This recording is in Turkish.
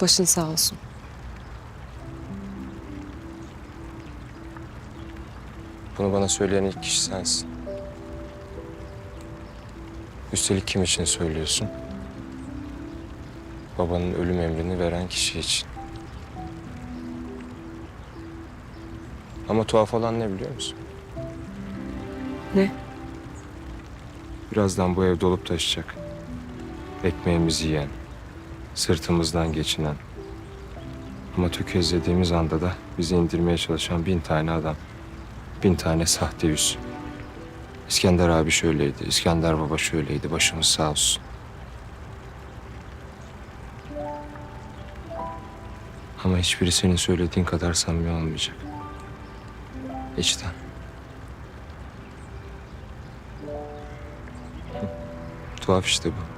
Başın sağ olsun. Bunu bana söyleyen ilk kişi sensin. Üstelik kim için söylüyorsun? Babanın ölüm emrini veren kişi için. Ama tuhaf olan ne biliyor musun? Ne? Birazdan bu ev dolup taşacak. Ekmeğimizi yiyen, sırtımızdan geçinen. Ama tökezlediğimiz anda da bizi indirmeye çalışan bin tane adam. Bin tane sahte yüz. İskender abi şöyleydi, İskender baba şöyleydi, başımız sağ olsun. Ama hiçbiri senin söylediğin kadar samimi olmayacak. İçten. Tuhaf işte bu.